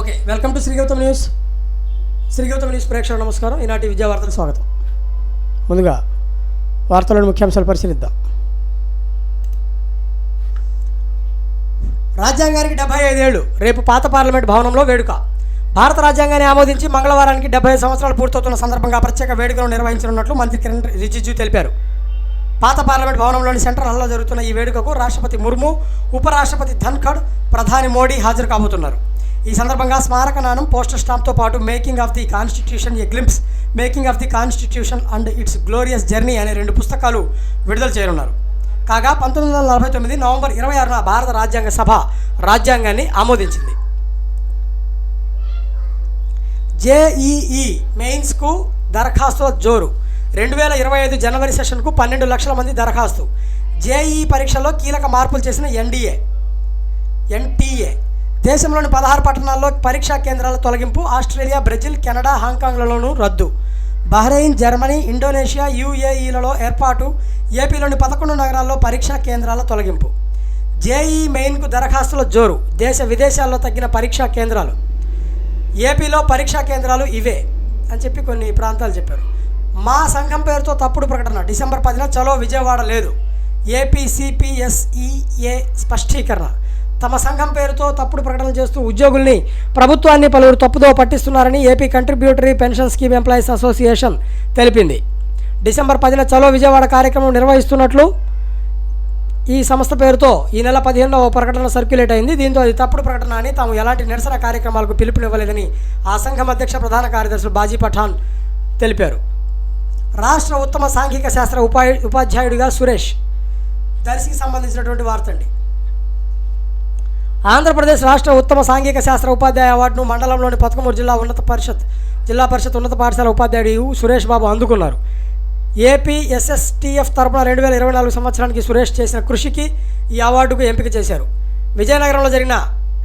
Okay welcome to Sri Gautam news. Sri Gautam news ప్రేక్షకులు నమస్కారం. ఈనాటి విద్యా స్వాగతం. ముందుగా వార్తలను ముఖ్యాంశాలు పరిశీలిద్దాం. రాజ్యాంగానికి డెబ్బై ఐదేళ్ళు రేపు పాత పార్లమెంట్ భవనంలో వేడుక. భారత రాజ్యాంగాన్ని ఆమోదించి మంగళవారానికి డెబ్బై సంవత్సరాలు పూర్తవుతున్న సందర్భంగా ప్రత్యేక వేడుకలు నిర్వహించనున్నట్లు మంత్రి కిరణ్ రిజిజు తెలిపారు. పాత పార్లమెంట్ భవనంలోని సెంట్రల్ హాల్లో జరుగుతున్న ఈ వేడుకకు రాష్ట్రపతి ముర్ము ఉపరాష్ట్రపతి ధన్ఖడ్ ప్రధాని మోడీ హాజరు కాబోతున్నారు. ఈ సందర్భంగా స్మారక నాణం పోస్టర్ స్టాంప్తో పాటు making of the constitution a glimpse making of the constitution and it's glorious journey అనే రెండు పుస్తకాలు విడుదల చేయనున్నారు. కాగా పంతొమ్మిది వందల నలభై తొమ్మిది నవంబర్ ఇరవై ఆరున భారత రాజ్యాంగ సభ రాజ్యాంగాన్ని ఆమోదించింది. జేఈఈ మెయిన్స్కు దరఖాస్తుల జోరు. రెండు వేల ఇరవై ఐదు జనవరి సెషన్కు పన్నెండు లక్షల మంది దరఖాస్తు. జేఈఈ పరీక్షలో కీలక మార్పులు చేసిన ఎన్డీఏ ఎన్టీఏ. దేశంలోని పదహారు పట్టణాల్లో పరీక్షా కేంద్రాల తొలగింపు ఆస్ట్రేలియా బ్రెజిల్ కెనడా హాంకాంగ్లలోనూ రద్దు. బహ్రెయిన్ జర్మనీ ఇండోనేషియా యూఏఈలలో ఏర్పాటు ఏపీలోని పదకొండు నగరాల్లో పరీక్షా కేంద్రాల తొలగింపు. జేఈ మెయిన్కు దరఖాస్తుల జోరు దేశ విదేశాల్లో తగ్గిన పరీక్షా కేంద్రాలు. ఏపీలో పరీక్షా కేంద్రాలు ఇవే అని చెప్పి కొన్ని ప్రాంతాలు చెప్పారు. మా సంఘం పేరుతో తప్పుడు ప్రకటన డిసెంబర్ పదిన చలో విజయవాడ లేదు. ఏపీ సిపిఎస్ఈఏ స్పష్టీకరణ. తమ సంఘం పేరుతో తప్పుడు ప్రకటనలు చేస్తూ ఉద్యోగుల్ని ప్రభుత్వాన్ని పలువురు తప్పుదో పట్టిస్తున్నారని AP contributory pension scheme employees association తెలిపింది. డిసెంబర్ పదిన చలో విజయవాడ కార్యక్రమం నిర్వహిస్తున్నట్లు ఈ సంస్థ పేరుతో ఈ నెల పదిహేనులో ఓ ప్రకటన సర్క్యులేట్ అయింది. దీంతో అది తప్పుడు ప్రకటన అని తాము ఎలాంటి నిరసన కార్యక్రమాలకు పిలుపునివ్వలేదని ఆ సంఘం అధ్యక్ష ప్రధాన కార్యదర్శులు బాజీ పఠాన్ తెలిపారు. రాష్ట్ర ఉత్తమ సాంఘిక శాస్త్ర ఉపా ఉపాధ్యాయుడిగా సురేష్. దర్శికి సంబంధించినటువంటి వార్త అండి. ఆంధ్రప్రదేశ్ రాష్ట్ర ఉత్తమ సాంఘిక శాస్త్ర ఉపాధ్యాయ అవార్డును మండలంలోని పతకమూరు జిల్లా ఉన్నత పరిషత్ జిల్లా పరిషత్ ఉన్నత పాఠశాల ఉపాధ్యాయుడు సురేష్ బాబు అందుకున్నారు. ఏపీ ఎస్ఎస్టీఎఫ్ తరపున రెండు వేల ఇరవై నాలుగు సంవత్సరానికి సురేష్ చేసిన కృషికి ఈ అవార్డుకు ఎంపిక చేశారు. విజయనగరంలో జరిగిన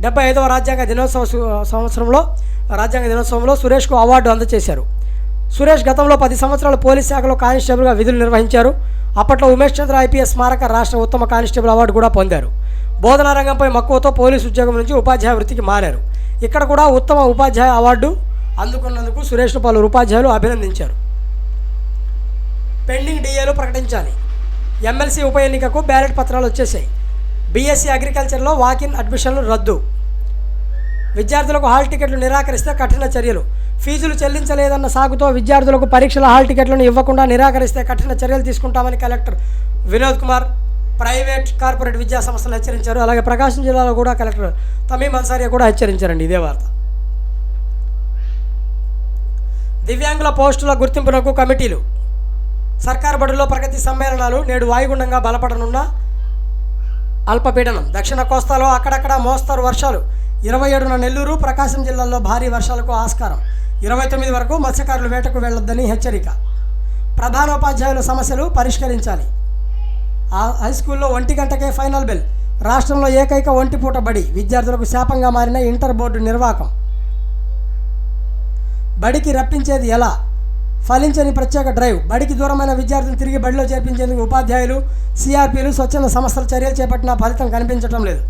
డెబ్బై ఐదవ రాజ్యాంగ దినోత్సవ సంవత్సరంలో రాజ్యాంగ దినోత్సవంలో సురేష్కు అవార్డు అందజేశారు సురేష్ గతంలో పది సంవత్సరాలు పోలీస్ శాఖలో కానిస్టేబుల్గా విధులు నిర్వహించారు. అప్పట్లో ఉమేష్ చంద్ర ఐపీఎస్ స్మారక రాష్ట్ర ఉత్తమ కానిస్టేబుల్ అవార్డు కూడా పొందారు. బోధనా రంగంపై మక్కువతో పోలీసు ఉద్యోగం నుంచి ఉపాధ్యాయ వృత్తికి మారారు. ఇక్కడ కూడా ఉత్తమ ఉపాధ్యాయ అవార్డు అందుకున్నందుకు సురేష్ను పలువురు ఉపాధ్యాయులు అభినందించారు. పెండింగ్ డిఏలు ప్రకటించాలి. ఎమ్మెల్సీ ఉప ఎన్నికకు బ్యాలెట్ పత్రాలు వచ్చేసాయి. బీఎస్సీ అగ్రికల్చర్లో వాకిన్ అడ్మిషన్లు రద్దు. విద్యార్థులకు హాల్ టికెట్లు నిరాకరిస్తే కఠిన చర్యలు. ఫీజులు చెల్లించలేదన్న సాగుతో విద్యార్థులకు పరీక్షల హాల్ టికెట్లను ఇవ్వకుండా నిరాకరిస్తే కఠిన చర్యలు తీసుకుంటామని collector Vinod Kumar private corporate విద్యా సంస్థలు హెచ్చరించారు. అలాగే ప్రకాశం జిల్లాలో కూడా కలెక్టర్ తమీం అన్సారియా కూడా హెచ్చరించారండి ఇదే వార్త. దివ్యాంగుల పోస్టుల గుర్తింపునకు కమిటీలు. సర్కార్ బడుల్లో ప్రగతి సమ్మేళనాలు నేడు వాయుగుండంగా బలపడనున్న అల్పపీడనం. దక్షిణ కోస్తాలో అక్కడక్కడ మోస్తరు వర్షాలు. ఇరవై ఏడున నెల్లూరు ప్రకాశం జిల్లాల్లో భారీ వర్షాలకు ఆస్కారం. ఇరవై తొమ్మిది వరకు మత్స్యకారులు వేటకు వెళ్ళొద్దని హెచ్చరిక. ప్రధానోపాధ్యాయుల సమస్యలు పరిష్కరించాలి. ఆ హై స్కూల్లో ఒంటి గంటకే ఫైనల్ బెల్ రాష్ట్రంలో ఏకైక ఒంటిపూట బడి. విద్యార్థులకు శాపంగా మారిన ఇంటర్ బోర్డు నిర్వాహకం బడికి రప్పించేది ఎలా? ఫలించని ప్రత్యేక డ్రైవ్ బడికి దూరమైన విద్యార్థులు తిరిగి బడిలో చేర్పించేందుకు ఉపాధ్యాయులు సిఆర్పీలు స్వచ్ఛంద సంస్థలు చర్యలు చేపట్టిన ఫలితం కనిపించడం లేదు.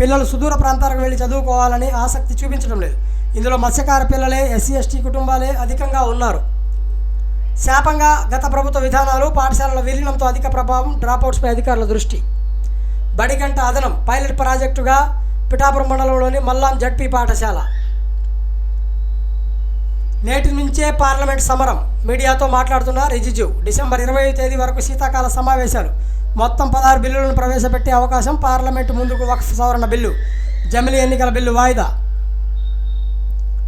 పిల్లలు సుదూర ప్రాంతాలకు వెళ్ళి చదువుకోవాలని ఆసక్తి చూపించడం లేదు. ఇందులో మత్స్యకార పిల్లలే ఎస్సీ ఎస్టీ కుటుంబాలే అధికంగా ఉన్నారు. శాపంగా గత ప్రభుత్వ విధానాలు పాఠశాలల విలీనంతో అధిక ప్రభావం డ్రాపౌట్స్పై అధికారుల దృష్టి. బడిగంట అదనం పైలట్ ప్రాజెక్టుగా పిఠాపురం మండలంలోని మల్లాం జడ్పీ పాఠశాల. నేటి నుంచే పార్లమెంట్ సమరం మీడియాతో మాట్లాడుతున్న రిజిజు. డిసెంబర్ ఇరవై తేదీ వరకు శీతాకాల సమావేశాలు. మొత్తం పదహారు బిల్లులను ప్రవేశపెట్టే అవకాశం పార్లమెంటు ముందుకు వక్ఫ్ సవరణ బిల్లు జమిలీ ఎన్నికల బిల్లు వాయిదా.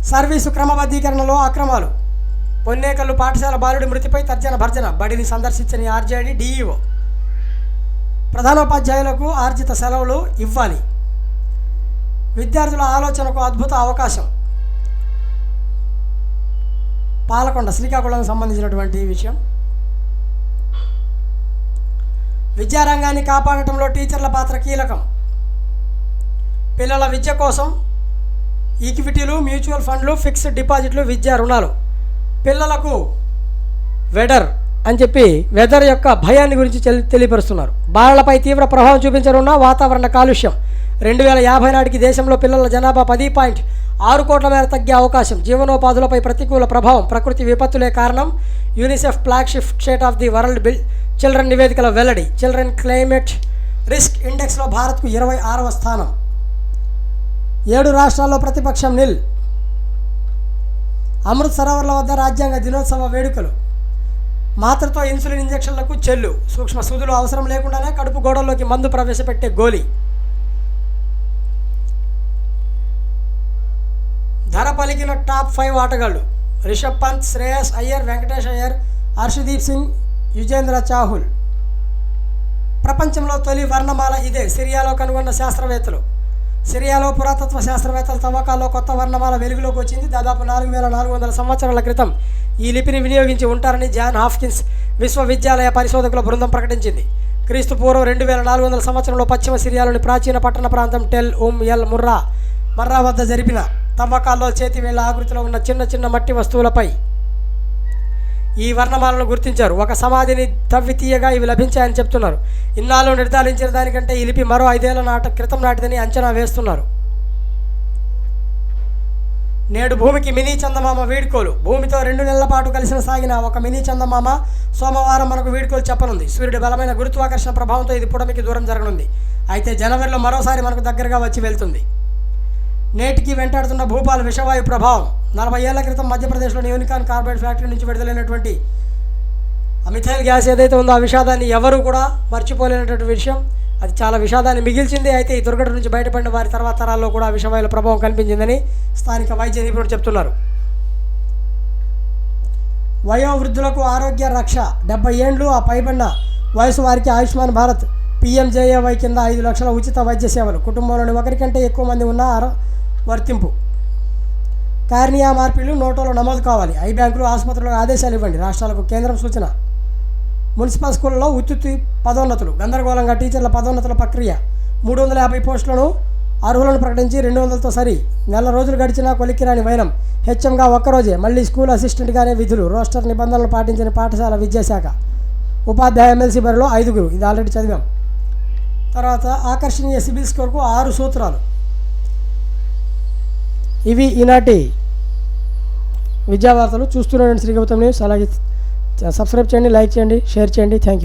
సర్వీసు క్రమబద్ధీకరణలో అక్రమాలు. పొన్నేకల్లు పాఠశాల బాలుడి మృతిపై తర్జన భర్జన. బడిని సందర్శించని ఆర్జేడి డీఈఓ. ప్రధానోపాధ్యాయులకు ఆర్జిత సెలవులు ఇవ్వాలి. విద్యార్థుల ఆలోచనకు అద్భుత అవకాశం. పాలకొండ శ్రీకాకుళం సంబంధించినటువంటి విషయం. విద్యారంగాన్ని కాపాడటంలో టీచర్ల పాత్ర కీలకం. పిల్లల విద్య కోసం ఈక్విటీలు మ్యూచువల్ ఫండ్లు ఫిక్స్డ్ డిపాజిట్లు విద్యా రుణాలు. పిల్లలకు వెడర్ అని చెప్పి వెదర్ యొక్క భయాన్ని గురించి తెలియపరుస్తున్నారు. బాలలపై తీవ్ర ప్రభావం చూపించనున్న వాతావరణ కాలుష్యం. రెండు వేల యాభై నాటికి దేశంలో పిల్లల జనాభా పది పాయింట్ ఆరు కోట్ల మేర తగ్గే అవకాశం. జీవనోపాధులపై ప్రతికూల ప్రభావం ప్రకృతి విపత్తులే కారణం. UNICEF flagship state of the world bill children నివేదికల వెల్లడి. చిల్డ్రన్ క్లైమేట్ రిస్క్ ఇండెక్స్లో భారత్కు ఇరవై ఆరవ స్థానం. ఏడు రాష్ట్రాల్లో ప్రతిపక్షం నిల్. అమృత్ సరోవర్ల వద్ద రాజ్యాంగ దినోత్సవ వేడుకలు. మాత్రతో ఇన్సులిన్ ఇంజక్షన్లకు చెల్లు. సూక్ష్మ సూదులు అవసరం లేకుండానే కడుపు గోడల్లోకి మందు ప్రవేశపెట్టే గోలి. ధర పలికిన టాప్ ఫైవ్ ఆటగాళ్ళు. రిషబ్ పంత్ శ్రేయస్ అయ్యర్ వెంకటేష్ అయ్యర్ హర్షదీప్ సింగ్ యుజేంద్ర చాహుల్. ప్రపంచంలో తొలి వర్ణమాల ఇదే సిరియాలో కనుగొన్న శాస్త్రవేత్తలు. సిరియాలో పురాతత్వ శాస్త్రవేత్తల తవ్వకాల్లో కొత్త వర్ణమాల వెలుగులోకి వచ్చింది. దాదాపు నాలుగు వేల నాలుగు వందల సంవత్సరాల క్రితం ఈ లిపిని వినియోగించి ఉంటారని జాన్ హాఫ్కిన్స్ విశ్వవిద్యాలయ పరిశోధకుల బృందం ప్రకటించింది. క్రీస్తు పూర్వం రెండు వేల నాలుగు వందల సంవత్సరంలో పశ్చిమ సిరియాలోని ప్రాచీన పట్టణ ప్రాంతం Tell Umm el Murra Marra వద్ద జరిపిన తవ్వకాల్లో చేతివేళ్ళ ఆకృతిలో ఉన్న చిన్న చిన్న మట్టి వస్తువులపై ఈ వర్ణమాలను గుర్తించారు. ఒక సమాధిని తవ్వి తీయగా ఇవి లభించాయని చెప్తున్నారు. ఇన్నాళ్ళు నిర్ధారించిన దానికంటే ఈ లిపి మరో ఐదేళ్ళ నాట క్రితం నాటిదని అంచనా వేస్తున్నారు. నేడు భూమికి మినీ చందమామ వీడ్కోలు. భూమితో రెండు నెలల పాటు కలిసిన సాగిన ఒక మినీ చందమామ సోమవారం మనకు వీడ్కోలు చెప్పనుంది. సూర్యుడి బలమైన గురుత్వాకర్షణ ప్రభావంతో ఇది పుడమికి దూరం జరగనుంది. అయితే జనవరిలో మరోసారి మనకు దగ్గరగా వచ్చి వెళ్తుంది. నేటికి వెంటాడుతున్న భూపాల విషవాయు ప్రభావం. నలభై ఏళ్ళ క్రితం మధ్యప్రదేశ్లోని యూనికాన్ కార్బైడ్ ఫ్యాక్టరీ నుంచి విడుదలైనటువంటి మిథైల్ గ్యాస్ ఏదైతే ఉందో ఆ విషాదాన్ని ఎవరు కూడా మర్చిపోలేనటువంటి విషయం. అది చాలా విషాదాన్ని మిగిల్చింది. అయితే ఈ దుర్ఘటన నుంచి బయటపడిన వారి తర్వాత తరాల్లో కూడా విషవాయుల ప్రభావం కనిపించిందని స్థానిక వైద్య నిపుణులు చెప్తున్నారు. వయోవృద్ధులకు ఆరోగ్య రక్ష. డెబ్బై ఏండ్లు ఆ పైబడిన వయసు వారికి ఆయుష్మాన్ భారత్ పీఎంజేఏవై కింద ఐదు లక్షల ఉచిత వైద్య సేవలు. కుటుంబంలోని ఒకరికంటే ఎక్కువ మంది ఉన్న వర్తింపు. కార్నియా మార్పిళ్ళు నోటోలో నమోదు కావాలి. ఐ బ్యాంకులు ఆసుపత్రులకు ఆదేశాలు ఇవ్వండి. రాష్ట్రాలకు కేంద్రం సూచన. మున్సిపల్ స్కూళ్ళలో ఉత్తుత్తి పదోన్నతులు గందరగోళంగా టీచర్ల పదోన్నతుల ప్రక్రియ. మూడు వందల యాభై పోస్టులను అర్హులను ప్రకటించి రెండు వందలతో సరి. నెల రోజులు గడిచినా కొలిక్కిరాని వైనం. హెచ్ఎంగా ఒక్కరోజే మళ్ళీ స్కూల్ అసిస్టెంట్గానే విధులు. రోస్టర్ నిబంధనలు పాటించిన పాఠశాల విద్యాశాఖ. ఉపాధ్యాయ ఎమ్మెల్సీ బరిలో ఐదుగురు. ఇది ఆల్రెడీ చదివాం. తర్వాత ఆకర్షణీయ సిబిల్ స్కోర్కు ఆరు సూత్రాలు. ఇవి ఈనాటి విద్యావార్తలు చూస్తున్న శ్రీ న్యూస్. అలాగే సబ్స్క్రైబ్ చేయండి లైక్ చేయండి షేర్ చేయండి. Thank you.